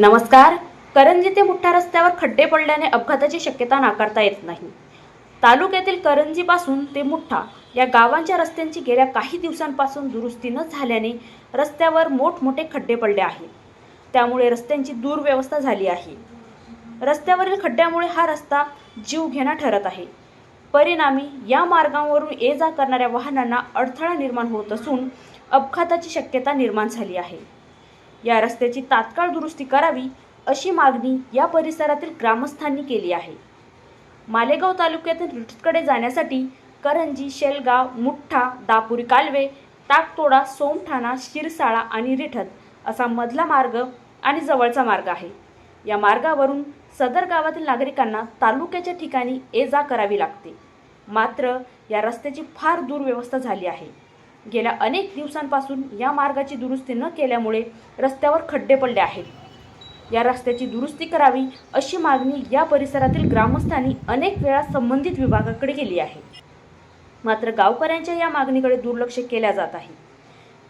नमस्कार. करंजी ते मुठ्ठा रस्त्यावर खड्डे पडल्याने अपघाताची शक्यता नाकारता येत नाही. तालुक्यातील करंजीपासून ते मुठ्ठा या गावांच्या रस्त्यांची गेल्या काही दिवसांपासून दुरुस्ती न झाल्याने रस्त्यावर मोठमोठे खड्डे पडले आहेत त्यामुळे रस्त्यांची दुर्व्यवस्था झाली आहे. रस्त्यावरील खड्ड्यामुळे हा रस्ता जीवघेणा ठरत आहे. परिणामी या मार्गावरून ये जा करणाऱ्या वाहनांना अडथळा निर्माण होत असून अपघाताची शक्यता निर्माण झाली आहे. या रस्त्याची तात्काळ दुरुस्ती करावी अशी मागणी या परिसरातील ग्रामस्थांनी केली आहे. मालेगाव तालुक्यातील रिठकडे जाण्यासाठी करंजी शेलगाव मुठ्ठा दापुरी कालवे टाकतोडा सोमठाणा शिरसाळा आणि रिठत असा मधला मार्ग आणि जवळचा मार्ग आहे. या मार्गावरून सदर गावातील नागरिकांना तालुक्याच्या ठिकाणी ये जा करावी लागते. मात्र या रस्त्याची फार दुर्व्यवस्था झाली आहे. गेल्या अनेक दिवसांपासून या मार्गाची दुरुस्ती न केल्यामुळे रस्त्यावर खड्डे पडले आहेत. या रस्त्याची दुरुस्ती करावी अशी मागणी या परिसरातील ग्रामस्थांनी अनेक वेळा संबंधित विभागाकडे केली आहे. मात्र गावकऱ्यांच्या या मागणीकडे दुर्लक्ष केल्या जात आहे.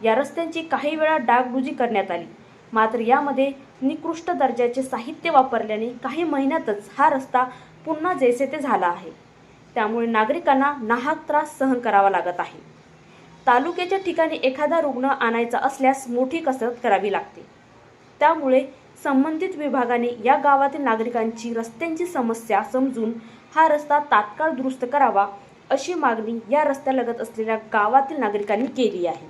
या रस्त्यांची काही वेळा डागडुजी करण्यात आली. मात्र यामध्ये निकृष्ट दर्जाचे साहित्य वापरल्याने काही महिन्यातच हा रस्ता पुन्हा जैसे ते झाला आहे. त्यामुळे नागरिकांना नाहक त्रास सहन करावा लागत आहे. तालुक्याच्या ठिकाणी एखादा रुग्ण आणायचा असल्यास मोठी कसरत करावी लागते. त्यामुळे संबंधित विभागाने या गावातील नागरिकांची रस्त्यांची समस्या समजून हा रस्ता तात्काळ दुरुस्त करावा अशी मागणी या रस्त्यालगत असलेल्या गावातील नागरिकांनी केली आहे.